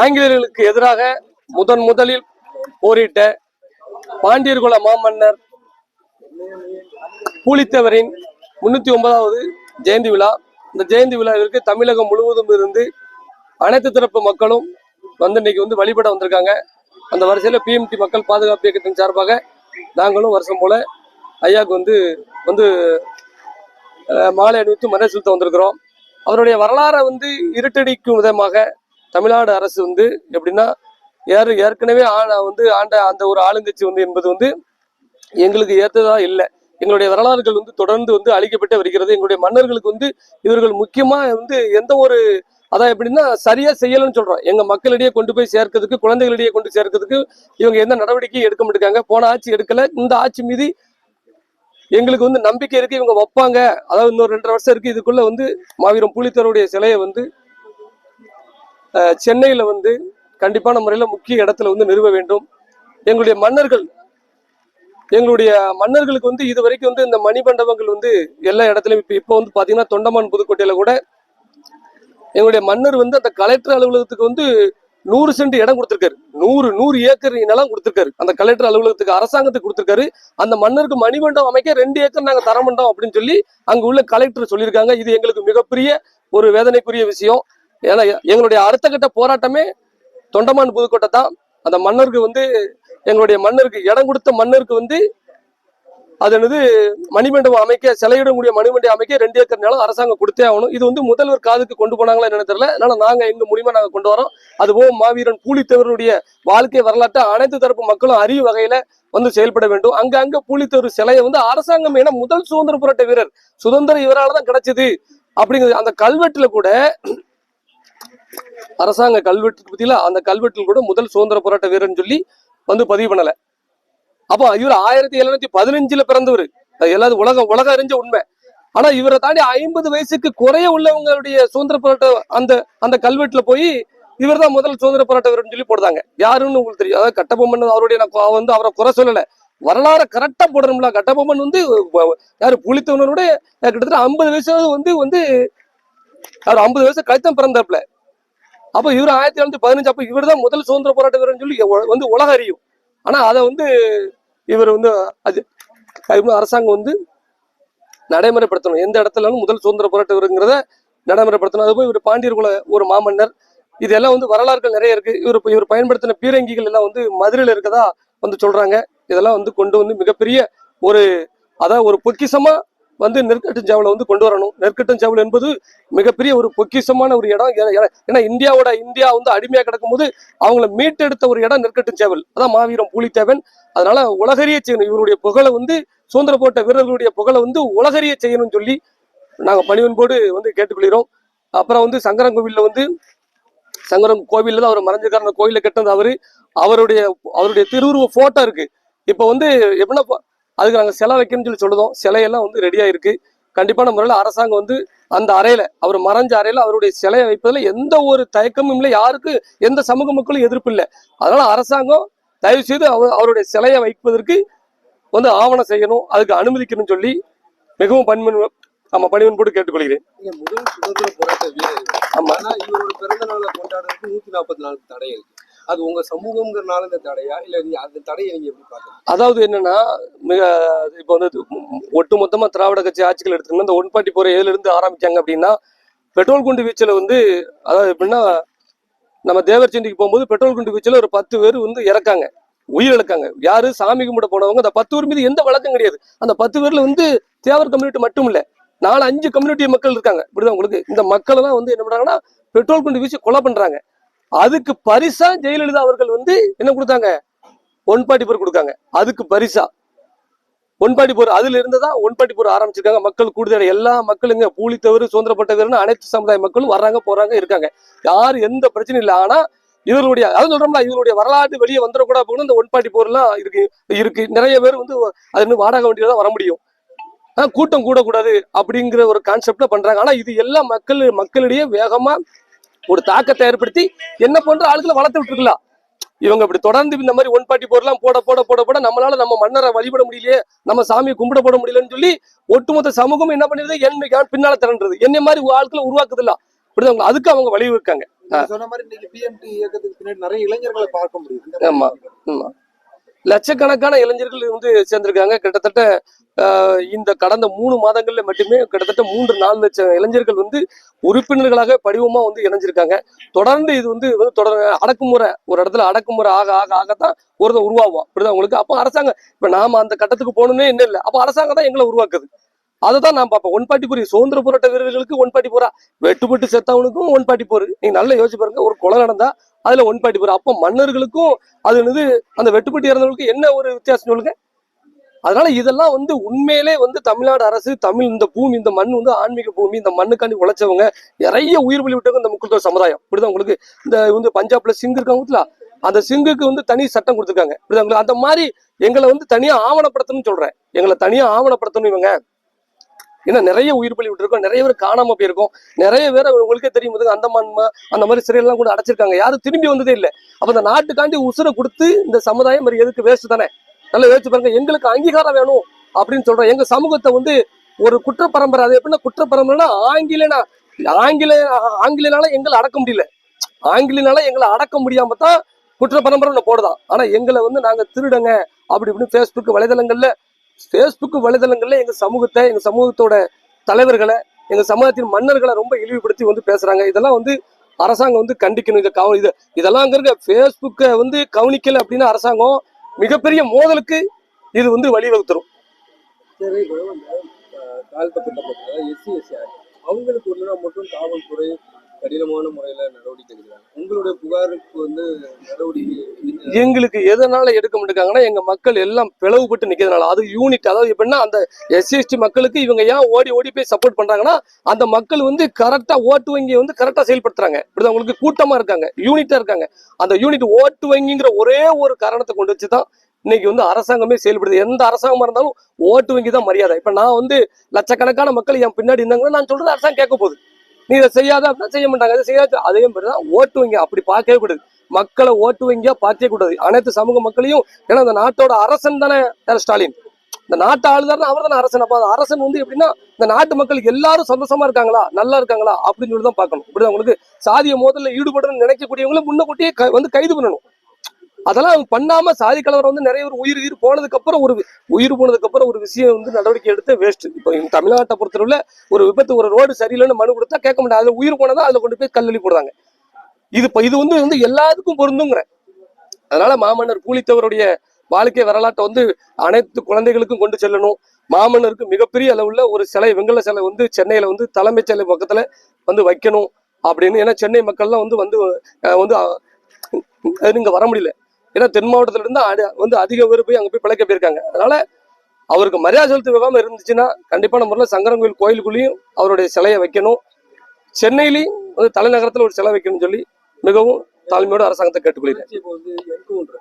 ஆங்கிலேயர்களுக்கு எதிராக முதன் முதலில் போரிட்ட பாண்டியர்குல மாமன்னர் பூலித்தேவரின் முன்னூத்தி ஒன்பதாவது ஜெயந்தி விழா. இந்த ஜெயந்தி விழாவிற்கு தமிழகம் முழுவதும் இருந்து அனைத்து தரப்பு மக்களும் வந்து இன்னைக்கு வந்து வழிபட வந்திருக்காங்க. அந்த வரிசையில பிஎம்டி மக்கள் பாதுகாப்பு இயக்கத்தின் சார்பாக நாங்களும் வருஷம் போல ஐயாவுக்கு வந்து வந்து மாலை அணிவித்து மரியாதை செலுத்த வந்திருக்கிறோம். அவருடைய வரலாறை வந்து இருட்டடிக்கும் விதமாக தமிழ்நாடு அரசு வந்து எப்படின்னா ஏறு ஏற்கனவே ஆ- வந்து ஆண்ட அந்த ஒரு ஆளுங்கட்சி வந்து என்பது வந்து எங்களுக்கு ஏற்றதா இல்லை. எங்களுடைய வரலாறுகள் வந்து தொடர்ந்து வந்து அழிக்கப்பட்டு வருகிறது. எங்களுடைய மன்னர்களுக்கு வந்து இவர்கள் முக்கியமா வந்து எந்த ஒரு அதான் எப்படின்னா சரியா செய்யலன்னு சொல்றோம். எங்க மக்களிடையே கொண்டு போய் சேர்க்கிறதுக்கு குழந்தைகளிடையே கொண்டு சேர்க்கிறதுக்கு இவங்க எந்த நடவடிக்கையும் எடுக்க மாட்டேங்காங்க. போன ஆட்சி எடுக்கல. இந்த ஆட்சி மீது எங்களுக்கு வந்து நம்பிக்கை இருக்கு இவங்க வைப்பாங்க. அதாவது இன்னொரு ரெண்டரை வருஷம் இருக்கு இதுக்குள்ள வந்து மாவீரம் புலித்தருடைய சிலையை வந்து சென்னையில வந்து கண்டிப்பான முறையில முக்கிய இடத்துல வந்து நிறுவ வேண்டும். எங்களுடைய மன்னர்கள் எங்களுடைய மன்னர்களுக்கு வந்து இது வரைக்கும் வந்து இந்த மணிமண்டபங்கள் வந்து எல்லா இடத்துலையும் இப்போ இப்போ வந்து பார்த்தீங்கன்னா தொண்டமான் புதுக்கோட்டையில கூட எங்களுடைய மன்னர் வந்து அந்த கலெக்டர் அலுவலகத்துக்கு வந்து நூறு சென்ட் இடம் கொடுத்திருக்காரு. நூறு நூறு ஏக்கர் நிலம் கொடுத்திருக்காரு. அந்த கலெக்டர் அலுவலகத்துக்கு அரசாங்கத்துக்கு கொடுத்திருக்காரு. அந்த மன்னருக்கு மணிமண்டபம் அமைக்க ரெண்டு ஏக்கர் நாங்க தர மாட்டோம் அப்படின்னு சொல்லி அங்க உள்ள கலெக்டர் சொல்லியிருக்காங்க. இது எங்களுக்கு மிகப்பெரிய ஒரு வேதனைக்குரிய விஷயம். ஏன்னா எங்களுடைய அடுத்த கட்ட போராட்டமே தொண்டமான் புதுக்கோட்டை தான். அந்த மன்னருக்கு வந்து எங்களுடைய மன்னருக்கு இடம் கொடுத்த மன்னருக்கு வந்து அது என்னது மணிமண்டபம் அமைக்க சிலையிடக்கூடிய மணிமண்டபம் அமைக்க ரெண்டு ஏக்கர் நிலம் அரசாங்கம் கொடுத்தே ஆகணும். இது வந்து முதல்வர் காதுக்கு கொண்டு போனாங்களா என்னன்னு தெரியல. அதனால நாங்க எங்க மூலியமா நாங்க கொண்டு வரோம். அதுபோக மாவீரன் பூலித்தேவருடைய வாழ்க்கை வரலாற்றை அனைத்து தரப்பு மக்களும் அறிய வகையில வந்து செயல்பட வேண்டும். அங்க அங்க பூலித்தேவர் சிலையை வந்து அரசாங்கம் ஏன்னா முதல் சுதந்திர போராட்ட வீரர் சுதந்திரம் இவரால தான் கிடைச்சது. அப்படிங்கிறது அந்த கல்வெட்டுல கூட அரசாங்க கல்வெட்டு பத்தியில அந்த கல்வெட்டில் கூட முதல் சுதந்திர போராட்ட வீரர்னு சொல்லி வந்து பதிவு பண்ணல. அப்போ இவர் ஆயிரத்தி எழுநூத்தி பதினஞ்சுல பிறந்தவர். அது எல்லாரும் உலகம் உலக அறிஞ்ச உண்மை. ஆனா இவரை தாண்டி ஐம்பது வயசுக்கு குறைய உள்ளவங்களுடைய சுதந்திர போராட்ட அந்த அந்த கல்வெட்டுல போய் இவர் தான் முதல் சுதந்திர போராட்ட வீரர்னு சொல்லி போடுறாங்க. யாருன்னு உங்களுக்கு தெரியும். அதாவது கட்டபொம்மன் அவருடைய நான் வந்து அவரை குறை சொல்லல. வரலாறு கரெக்டா போடணும்ல. கட்டபொம்மன் வந்து யாரு புளித்தவனோட கிட்டத்தட்ட ஐம்பது வயசாவது வந்து வந்து அவர் ஐம்பது வயசு கழித்தான் பிறந்தாப்புல. அப்ப இவர் ஆயிரத்தி தொள்ளாயிரத்தி பதினஞ்சு அப்ப இவர் தான் முதல் சுதந்திர போராட்ட வீரர்னு சொல்லி வந்து உலக அறியும். ஆனா அதை வந்து இவர் வந்து அது அது அரசாங்கம் வந்து நடைமுறைப்படுத்தணும். எந்த இடத்துலனாலும் முதல் சுதந்திர போராட்டவருங்கிறத நடைமுறைப்படுத்தணும். அது போய் இவர் பாண்டியர் குல ஒரு மாமன்னர். இதெல்லாம் வந்து வரலாறுகள் நிறைய இருக்கு. இவர் இவர் பயன்படுத்தின பீரங்கிகள் எல்லாம் வந்து மதுரையில இருக்கதா வந்து சொல்றாங்க. இதெல்லாம் வந்து கொண்டு வந்து மிகப்பெரிய ஒரு அதாவது ஒரு பொக்கிஷமா வந்து நெற்கட்டும் சேவலை வந்து கொண்டு வரணும். நெற்கட்டும் சேவல் என்பது மிகப்பெரிய ஒரு பொக்கிஷமான ஒரு இடம். ஏன்னா இந்தியாவோட இந்தியா வந்து அடிமையாக கிடக்கும்போது அவங்கள மீட்டெடுத்த ஒரு இடம் நெற்கட்டும் சேவல். அதான் மாவீரம் பூலித்தேவன். அதனால உலகறிய செய்யணும். இவருடைய புகழை வந்து சுதந்திர போட்ட வீரர்களுடைய புகழை வந்து உலகறிய செய்யணும்னு சொல்லி நாங்க பணிவன்போடு வந்து கேட்டுக்கொள்கிறோம். அப்புறம் வந்து சங்கரன் வந்து சங்கரன் கோவில்ல தான் அவர் மறைஞ்சிருக்காரு அந்த கோயிலில் கட்டினது அவரு. அவருடைய அவருடைய திருவுருவ போட்டோ இருக்கு. இப்ப வந்து எப்படின்னா அதுக்கு நாங்க சிலை வைக்கணும்னு சொல்லி சொல்லுதோம். சிலையெல்லாம் வந்து ரெடியா இருக்கு கண்டிப்பான முறையில் அரசாங்கம் வந்து அந்த அறையில அவர் மறைஞ்ச அறையில அவருடைய சிலையை வைப்பதுல எந்த ஒரு தயக்கமும் இல்லை. யாருக்கு எந்த சமூக மக்களும் எதிர்ப்பு இல்லை. அதனால அரசாங்கம் தயவு செய்து அவர் அவருடைய சிலையை வைப்பதற்கு வந்து ஆவணம் செய்யணும். அதுக்கு அனுமதிக்கணும்னு சொல்லி மிகவும் பணிமன் ஆமா பணிவன் போட்டு கேட்டுக்கொள்கிறேன். முதல் சுதந்திர போராட்ட வீரர். ஆமா. ஆனா இவரோட பிறந்த நாளை கொண்டாடுறதுக்கு நூத்தி நாற்பத்தி நாலு தடை இருக்கு. அது உங்க சமூகம்ங்கிறனால இந்த தடையா? இல்ல நீங்க அந்த தடையை நீங்க எப்படி பாக்குறீங்க அதாவது என்னன்னா மிக இப்போ வந்து ஒட்டு மொத்தமா திராவிட கட்சி ஆட்சிகள் எடுத்துக்கணும் இந்த ஒன்பாட்டி போற எதுல இருந்து ஆரம்பிச்சாங்க அப்படின்னா பெட்ரோல் குண்டு வீச்சில் வந்து அதாவது எப்படின்னா நம்ம தேவர் தேவர்ச்சந்திக்கு போகும்போது பெட்ரோல் குண்டு வீச்சில் ஒரு பத்து பேர் வந்து இறக்காங்க. உயிர் இழக்காங்க. யாரு? சாமி கும்பிட போனவங்க. அந்த பத்து பேர் மீது எந்த வழக்கம் கிடையாது. அந்த பத்து பேர்ல வந்து தேவர் கம்யூனிட்டி மட்டும் இல்ல நாலு அஞ்சு கம்யூனிட்டி மக்கள் இருக்காங்க. இப்படிதான் உங்களுக்கு இந்த மக்கள் எல்லாம் வந்து என்ன பண்றாங்கன்னா பெட்ரோல் குண்டு வீசி கொலை பண்றாங்க. அதுக்கு பரிசா ஜெயலலிதா அவர்கள் வந்து என்ன கொடுத்தாங்க? ஒன்பாட்டி போர் கொடுக்காங்க. அதுக்கு பரிசா. ஒன்பாட்டி போர் அதுல இருந்துதான் ஒன்பாட்டி போர் ஆரம்பிச்சிருக்காங்க. மக்கள் கூடுதல் எல்லா மக்களுங்க பூலி தவறு சுதந்திரப்பட்ட அனைத்து சமுதாய மக்களும் வர்றாங்க போறாங்க இருக்காங்க. யாரு எந்த பிரச்சனையும் இல்லை. ஆனா இவர்களுடைய அதான் சொல்றோம்ல இவருடைய வரலாறு வெளியே வந்துடக்கூடாது போகணும். இந்த ஒன்பாட்டி போர்லாம் இருக்கு இருக்கு. நிறைய பேர் வந்து அது இன்னும் வாடகை வண்டியில தான் வர முடியும். கூட்டம் கூடக்கூடாது அப்படிங்கிற ஒரு கான்செப்ட்ல பண்றாங்க. ஆனா இது எல்லா மக்கள் மக்களிடையே வேகமா ஒரு தாக்கத்தை ஏற்படுத்தி என்ன போன்ற ஆளுகளை வளர்த்து விட்டுருக்கலாம். இவங்க இப்படி தொடர்ந்து இந்த மாதிரி ஒன் பார்ட்டி போர்லாம் போட போட போட போட நம்மளால நம்ம மன்னரை வழிபட முடியலையே நம்ம சாமியை கும்பிட போட முடியலன்னு சொல்லி ஒட்டுமொத்த சமூகம் என்ன பண்ணிடுது? என் பின்னால திரண்டுறது என்னை மாதிரி ஆட்களை உருவாக்குதில்ல. இப்படிதான் அதுக்கு அவங்க வழிவகுக்காங்க. நீங்க சொன்ன மாதிரி இன்னைக்கு பிஎம்டி இயக்கத்துக்கு பின்னாடி நிறைய இளைஞர்களை பார்க்க முடியுது. ஆமா. ஆமா. லட்சக்கணக்கான இளைஞர்கள் வந்து சேர்ந்திருக்காங்க. கிட்டத்தட்ட ஆஹ், இந்த கடந்த மூணு மாதங்கள்ல மட்டுமே கிட்டத்தட்ட மூன்று நாலு லட்சம் இளைஞர்கள் வந்து உறுப்பினர்களாக படிவமா வந்து இணைஞ்சிருக்காங்க. தொடர்ந்து இது வந்து தொடர் அடக்குமுறை ஒரு இடத்துல அடக்குமுறை ஆக ஆக ஆகத்தான் ஒருத்தர் உருவாகும் அப்படிதான் உங்களுக்கு அப்போ அரசாங்கம் இப்ப நாம அந்த கட்டத்துக்கு போகணும்னே என்ன இல்லை. அப்போ அரசாங்கம் தான் எங்களை உருவாக்குது. அதை தான் நான் பார்ப்பேன். ஒன் பாட்டி போரி சுதந்திர போராட்ட வீரர்களுக்கு ஒன் பாட்டி போரா வெட்டுப்பட்டு செத்தவனுக்கும் ஒன் பாட்டி போரு. நீங்க நல்லா யோசிச்சு பாருங்க ஒரு கொலை நடந்தா அதுல ஒன் பாட்டி போரு. அப்போ மன்னர்களுக்கும் அது வந்து அந்த வெட்டுப்பட்டு இறந்தவர்களுக்கு என்ன ஒரு வித்தியாசம் சொல்லுங்க? அதனால இதெல்லாம் வந்து உண்மையிலே வந்து தமிழ்நாடு அரசு தமிழ் இந்த பூமி இந்த மண் வந்து ஆன்மீக பூமி இந்த மண்ணுக்காண்டி உழைச்சவங்க நிறைய உயிர் பலி விட்டவங்க இந்த முக்குள் சமுதாயம். இப்படிதான் உங்களுக்கு இந்த வந்து பஞ்சாப்ல சிங்கு இருக்காங்க அந்த சிங்குக்கு வந்து தனி சட்டம் கொடுத்துருக்காங்க. இப்படிதான் அந்த மாதிரி எங்களை வந்து தனியா ஆவணப்படுத்தணும்னு சொல்றேன். எங்களை தனியா ஆவணப்படுத்தணும் இவங்க. ஏன்னா நிறைய உயிர் பலி விட்டுருக்கோம் நிறைய பேர் காணாம போயிருக்கோம். நிறைய பேர் உங்களுக்கே தெரியும் போது அந்தமான் அந்த மாதிரி சிறையெல்லாம் கூட அடைச்சிருக்காங்க. யாரும் திரும்பி வந்ததே இல்லை. அப்ப இந்த நாட்டுக்காண்டி உசுரை கொடுத்து இந்த சமுதாயம் மாதிரி எதுக்கு வேஸ்ட் தானே? நல்லா யோசிச்சு பாருங்க எங்களுக்கு அங்கீகாரம் வேணும் அப்படின்னு சொல்றோம். எங்க சமூகத்தை வந்து ஒரு குற்ற பரம்பரை அது எப்படின்னா குற்ற பரம்பரைனா ஆங்கிலனா ஆங்கில ஆங்கிலனால எங்களை அடக்க முடியல. ஆங்கிலனால எங்களை அடக்க முடியாம தான் குற்ற பரம்பரை போடுதான். ஆனா எங்களை வந்து நாங்க திருடங்க அப்படி இப்படின்னு ஃபேஸ்புக் வலைதளங்கள்ல ஃபேஸ்புக் வலைதளங்கள்ல எங்க சமூகத்தை எங்க சமூகத்தோட தலைவர்களை எங்க சமூகத்தின் மன்னர்களை ரொம்ப இழிவுபடுத்தி வந்து பேசுறாங்க. இதெல்லாம் வந்து அரசாங்கம் வந்து கண்டிக்கணும். இதை கவ இது இதெல்லாம் அங்க இருக்க ஃபேஸ்புக்கை வந்து கவனிக்கல அப்படின்னு அரசாங்கம் மிகப்பெரிய மோதலுக்கு இது வந்து வழிவகுத்துரும். அவங்களுக்கு ஒன்றுனா மட்டும் காவல்துறை கடினமான முறையில நடவடிக்கை எடுக்கிறாங்க. உங்களுடைய புகாருக்கு வந்து நடவடிக்கை எங்களுக்கு எதனால எடுக்க மாட்டேங்காங்கன்னா எங்க மக்கள் எல்லாம் பிளவுபட்டு நிக்கிறதுனால. அது யூனிட் அதாவது எப்படின்னா அந்த எஸ்சிஎஸ்டி மக்களுக்கு இவங்க ஏன் ஓடி ஓடி போய் சப்போர்ட் பண்றாங்கன்னா அந்த மக்கள் வந்து கரெக்டா ஓட்டு வங்கி வந்து கரெக்டா செயல்படுத்துறாங்க. இப்படிதான் உங்களுக்கு கூட்டமா இருக்காங்க யூனிட்டா இருக்காங்க. அந்த யூனிட் ஓட்டு வங்கிங்கிற ஒரே ஒரு காரணத்தை கொண்டு வச்சு தான் இன்னைக்கு வந்து அரசாங்கமே செயல்படுது. எந்த அரசாங்கமா இருந்தாலும் ஓட்டு வங்கி தான் மரியாதை. இப்ப நான் வந்து லட்சக்கணக்கான மக்கள் என் பின்னாடி இருந்தாங்கன்னா நான் சொல்றது அரசாங்கம் கேட்க போகுது. நீ இதை செய்யாத அப்படின்னா செய்ய மாட்டாங்க. அதை செய்யாத அதே மாதிரி தான் ஓட்டு வங்கி அப்படி பார்க்கவே கூடாது. மக்களை ஓட்டு வங்கியா பார்க்கவே கூடாது. அனைத்து சமூக மக்களையும் ஏன்னா இந்த நாட்டோட அரசன் தானே ஸ்டாலின்? இந்த நாட்டு ஆளுதாருன்னா அவர் தானே அரசன். அப்போ அரசன் வந்து எப்படின்னா இந்த நாட்டு மக்கள் எல்லாரும் சந்தோஷமா இருக்காங்களா? நல்லா இருக்காங்களா? அப்படின்னு சொல்லி தான் பார்க்கணும். இப்படி உங்களுக்கு சாதிய மோதல்ல ஈடுபடணும்னு நினைக்கக்கூடியவங்களை முன்னக்கூட்டியே க- வந்து கைது பண்ணணும். அதெல்லாம் அவங்க பண்ணாம சாதி கலவரம் வந்து நிறைய பேர் உயிர் உயிர் போனதுக்கு அப்புறம் ஒரு உயிர் போனதுக்கு அப்புறம் ஒரு விஷயம் வந்து நடவடிக்கை எடுத்து வேஸ்ட் இப்போ தமிழ்நாட்டை பொறுத்தளவுல ஒரு விபத்து ஒரு ரோடு சரியில்லைன்னு மனு கொடுத்தா கேட்க மாட்டாங்க. அதுல உயிர் போனதா அதுல கொண்டு போய் கல்லளி போடுறாங்க. இது இப்போ இது வந்து வந்து எல்லாத்துக்கும் பொருந்துங்கிற. அதனால மாமன்னர் பூலித்தவருடைய வாழ்க்கை வரலாற்றை வந்து அனைத்து குழந்தைகளுக்கும் கொண்டு செல்லணும். மாமன்னருக்கு மிகப்பெரிய அளவுல ஒரு சிலை வெங்கல சிலை வந்து சென்னையில வந்து தலைமைச் சிலை பக்கத்துல வந்து வைக்கணும் அப்படின்னு. ஏன்னா சென்னை மக்கள்லாம் வந்து வந்து வந்து இங்க வர முடியல. ஏன்னா தென் மாவட்டத்துல இருந்து வந்து அதிக பேர் போய் அங்க போய் பிழைக்க போயிருக்காங்க. அதனால அவருக்கு மரியாதை செலுத்த விவகாரம் இருந்துச்சுன்னா கண்டிப்பான முறையில் சங்கரங்கோயில் கோயிலுக்குள்ளேயும் அவருடைய சிலையை வைக்கணும். சென்னையிலையும் வந்து தலைநகரத்தில் ஒரு சிலை வைக்கணும்னு சொல்லி மிகவும் தாழ்மையோட அரசாங்கத்தை கேட்டுக்கொள்கிறேன்.